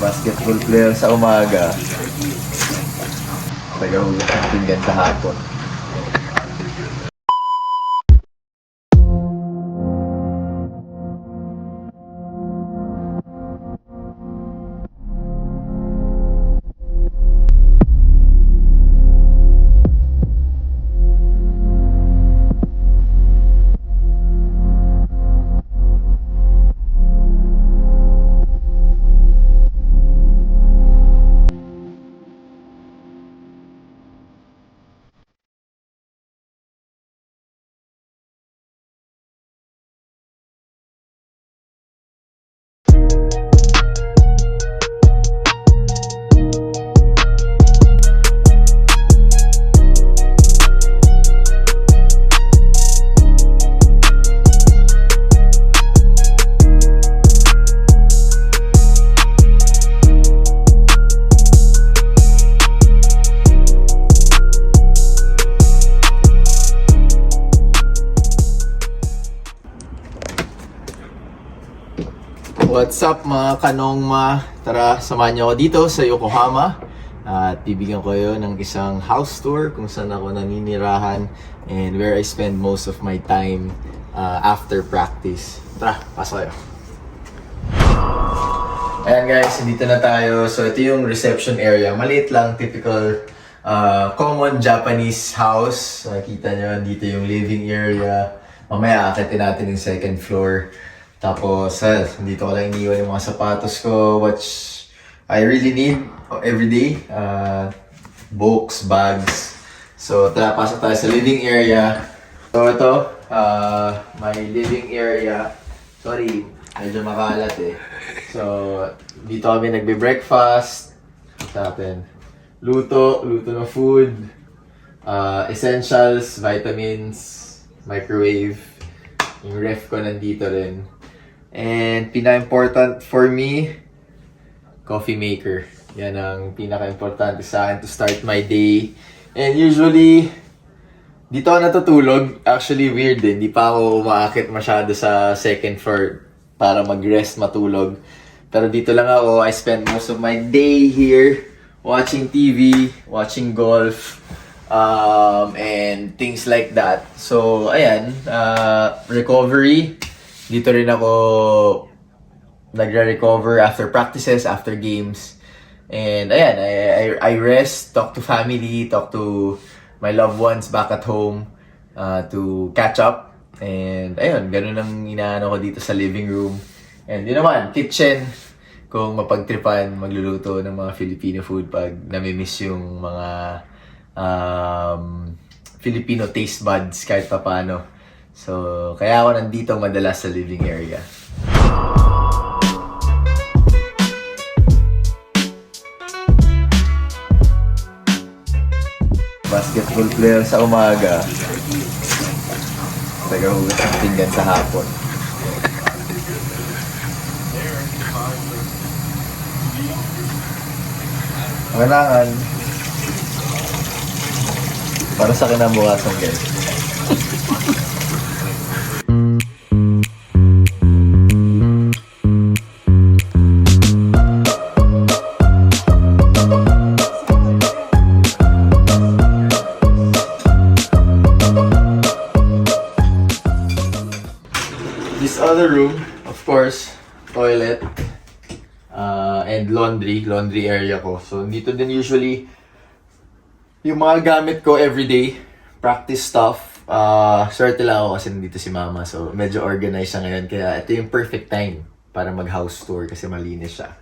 Basketball player sa umaga. Tagahugas ng pinggan sa hapon. What's up mga kanongma? Tara, samahan niyo ako dito sa Yokohama. At bibigyan ko kayo ng isang house tour kung saan ako naninirahan and where I spend most of my time uh, after practice. Tara, pasok kayo. Ayan guys, dito na tayo. So ito yung reception area. Maliit lang, typical uh, common Japanese house. Nakikita nyo, dito yung living area. Mamaya akitin natin yung second floor. Tapos, uh, dito ko lang iniwan yung mga sapatos ko, which I really need every day. Uh, books, bags. So, tara, pasok tayo sa living area. So, ito, uh, my living area. Sorry, medyo makalat eh. So, dito kami nagbe-breakfast. Sa atin. Luto, luto ng food. Uh, essentials, vitamins, microwave. Yung ref ko nandito rin. And pinaka-important for me, coffee maker. Yan ang pinaka-importante sa akin to start my day. And usually, dito ako natutulog. Actually, weird din. Hindi pa ako umaakit masyado sa second floor para mag-rest, matulog. Pero dito lang ako. I spend most of my day here watching TV, watching golf, um, and things like that. So, ayan. Uh, recovery. Dito rin ako nagre-recover after practices, after games. And ayan, I, I, I rest, talk to family, talk to my loved ones back at home uh, to catch up. And ayun, ganun ang inaano ko dito sa living room. And yun naman, kitchen. Kung mapagtripan, magluluto ng mga Filipino food pag namimiss yung mga um, Filipino taste buds kahit papano. So, kaya ako nandito madalas sa living area. Basketball player sa umaga. Tagahugas ng pinggan sa hapon. Kailangan para sa kinabukasan guys. Course, toilet uh, and laundry, laundry area ko. So, dito din usually yung mga gamit ko everyday, practice stuff. Uh, swerte lang ako kasi nandito si mama. So, medyo organized siya ngayon. Kaya ito yung perfect time para mag-house tour kasi malinis siya.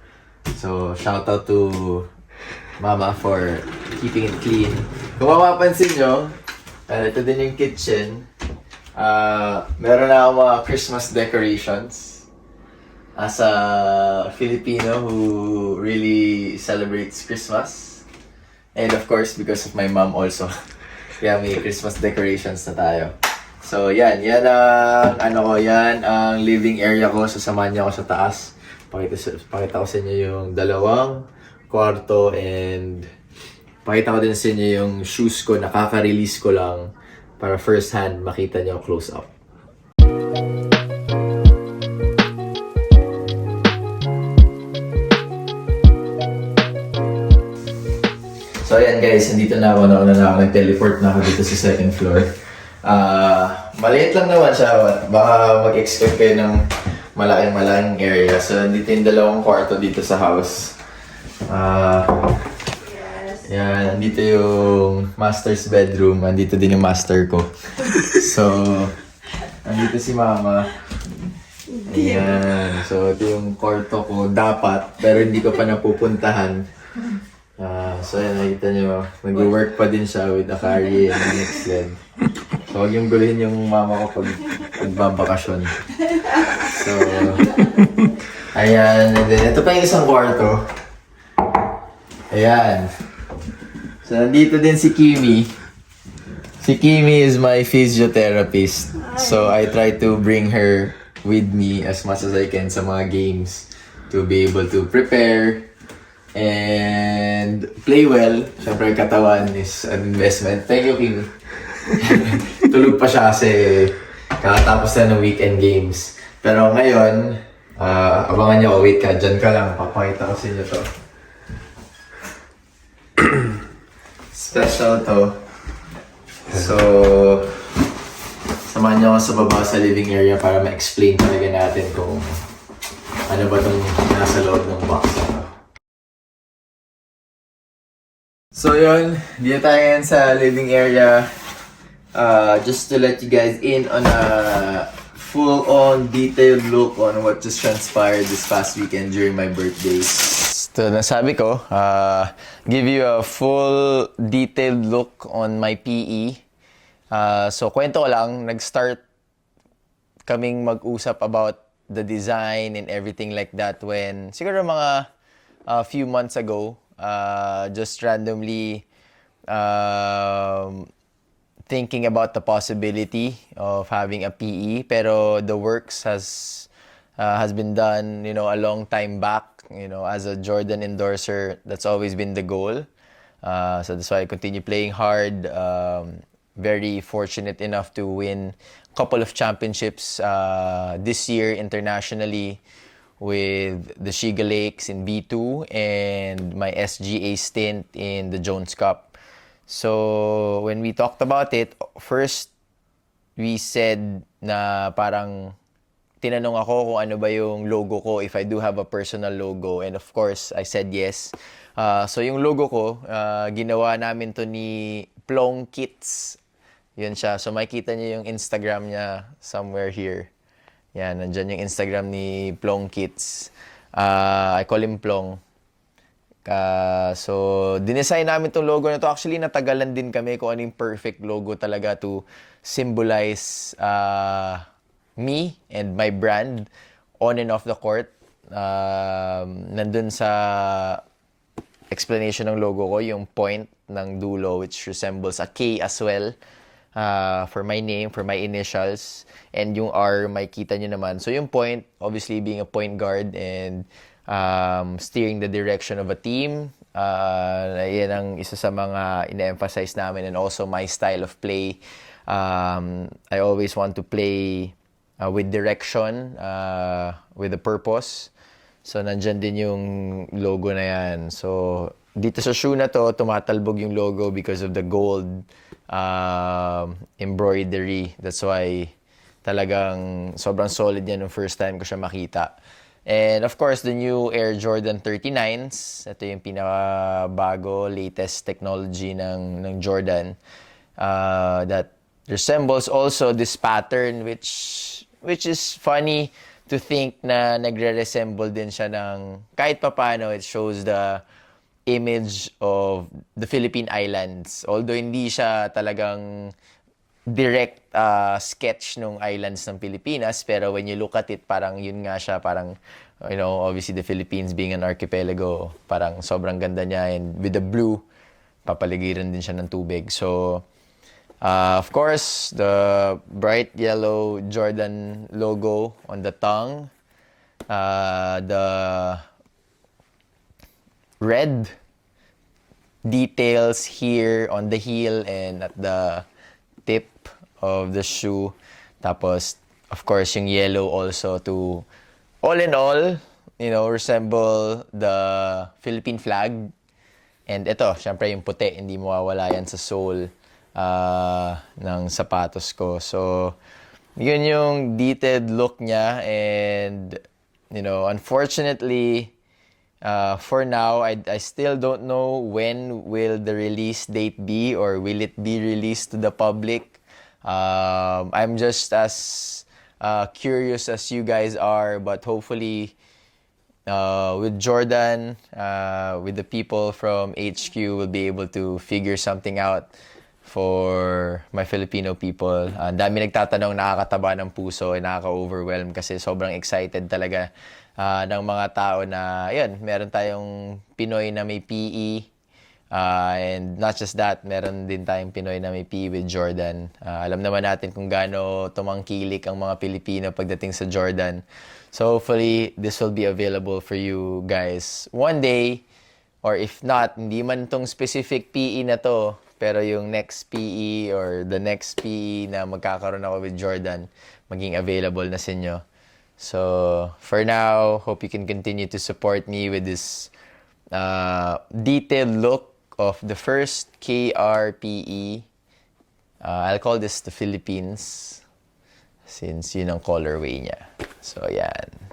So, shout out to mama for keeping it clean. Kung mapapansin nyo, uh, ito din yung kitchen. Uh, meron na ako mga Christmas decorations. As a Filipino who really celebrates Christmas. And of course, because of my mom also. Kaya may Christmas decorations na tayo. So, yan. Yan ang, ano ko, yan ang living area ko. Sasamahan niyo ako sa taas. Pakita, pakita ko sa inyo yung dalawang kwarto and pakita ko din sa inyo yung shoes ko. Nakaka-release ko lang para first hand makita niyo close up. So ayan guys, nandito na ako, nauna na ako, nag-teleport na ako dito sa second floor. Ah, maliit lang naman siya, baka mag-expect kayo ng malaking malaking area. So nandito yung dalawang kwarto dito sa house. Ah, yan, nandito yung master's bedroom, nandito din yung master ko. So, nandito si mama. Ayan. So, ito yung kwarto ko. Dapat, pero hindi ko pa napupuntahan. So, ayan, nakita nyo. Nag-work pa din siya with Akari and Nextlen. So, huwag yung guluhin yung mama ko pag nagbabakasyon. So, ayan. And then, ito pa yung isang kwarto. Ayan. So, nandito din si Kimi. Si Kimi is my physiotherapist. So, I try to bring her with me as much as I can sa mga games to be able to prepare and play well. Siyempre, katawan is an investment. Thank you, Kimi. Tulog pa siya kasi kakatapos na ng weekend games. Pero ngayon, ah, abangan niyo. Wait ka, dyan ka lang. Papakita ko sa inyo to. Special to. So, samahan niyo ako sa baba sa living area para ma-explain talaga natin kung ano ba itong nasa loob ng box na So yun, dito tayo ngayon sa living area. Uh, just to let you guys in on a full-on detailed look on what just transpired this past weekend during my birthday. So, nasabi ko, uh, give you a full detailed look on my PE. Uh, so, kwento ko lang, nag-start kaming mag-usap about the design and everything like that when siguro mga a few months ago uh, just randomly um, thinking about the possibility of having a PE pero the works has uh, has been done you know a long time back. You know as a Jordan endorser that's always been the goal. Uh, so that's why I continue playing hard. Um, very fortunate enough to win a couple of championships uh, this year internationally with the Shiga Lakes in B2 and my SGA stint in the Jones Cup. So when we talked about it, first we said na parang tinanong ako kung ano ba yung logo ko if I do have a personal logo and of course I said yes. Uh, so yung logo ko, uh, ginawa namin to ni Plong Kits. Yun siya. So makikita niyo yung Instagram niya somewhere here. Yan, nandyan yung Instagram ni Plong Kits. Uh, I call him Plong. Uh, so, dinesign namin tong logo na to. Actually, natagalan din kami kung ano yung perfect logo talaga to symbolize uh, me and my brand on and off the court. Um, nandun sa explanation ng logo ko, yung point ng dulo which resembles a K as well uh, for my name, for my initials. And yung R, may kita nyo naman. So yung point, obviously being a point guard and um, steering the direction of a team. Uh, yan ang isa sa mga ina-emphasize namin and also my style of play. Um, I always want to play uh, with direction, uh, with a purpose. So, nandyan din yung logo na yan. So, dito sa shoe na to, tumatalbog yung logo because of the gold um, embroidery. That's why talagang sobrang solid yan yung first time ko siya makita. And of course, the new Air Jordan 39s. Ito yung pinakabago, latest technology ng, ng Jordan uh, that resembles also this pattern which which is funny to think na nagre-resemble din siya ng kahit papano it shows the image of the Philippine Islands. Although hindi siya talagang direct uh, sketch ng islands ng Pilipinas, pero when you look at it, parang yun nga siya, parang, you know, obviously the Philippines being an archipelago, parang sobrang ganda niya. And with the blue, papaligiran din siya ng tubig. So, uh, of course, the bright yellow Jordan logo on the tongue, uh, the red details here on the heel and at the tip of the shoe. Tapos, of course, yung yellow also to, all in all, you know, resemble the Philippine flag. And ito, syempre yung puti, hindi mawawala yan sa sole ah, ng sapatos ko. So, yun yung detailed look niya and you know, unfortunately, uh, for now, I, I still don't know when will the release date be or will it be released to the public. Um, I'm just as uh, curious as you guys are, but hopefully, uh, with Jordan, uh, with the people from HQ, we'll be able to figure something out for my Filipino people. Ang dami nagtatanong, nakakataba ng puso, eh, nakaka-overwhelm kasi sobrang excited talaga ah, ng mga tao na, yun, meron tayong Pinoy na may PE. Ah, and not just that, meron din tayong Pinoy na may PE with Jordan. Ah, alam naman natin kung gaano tumangkilik ang mga Pilipino pagdating sa Jordan. So hopefully, this will be available for you guys one day. Or if not, hindi man tong specific PE na to, pero yung next PE or the next PE na magkakaroon ako with Jordan, maging available na sa inyo. So, for now, hope you can continue to support me with this uh, detailed look of the first KRPE. Uh, I'll call this the Philippines since yun ang colorway niya. So, yan.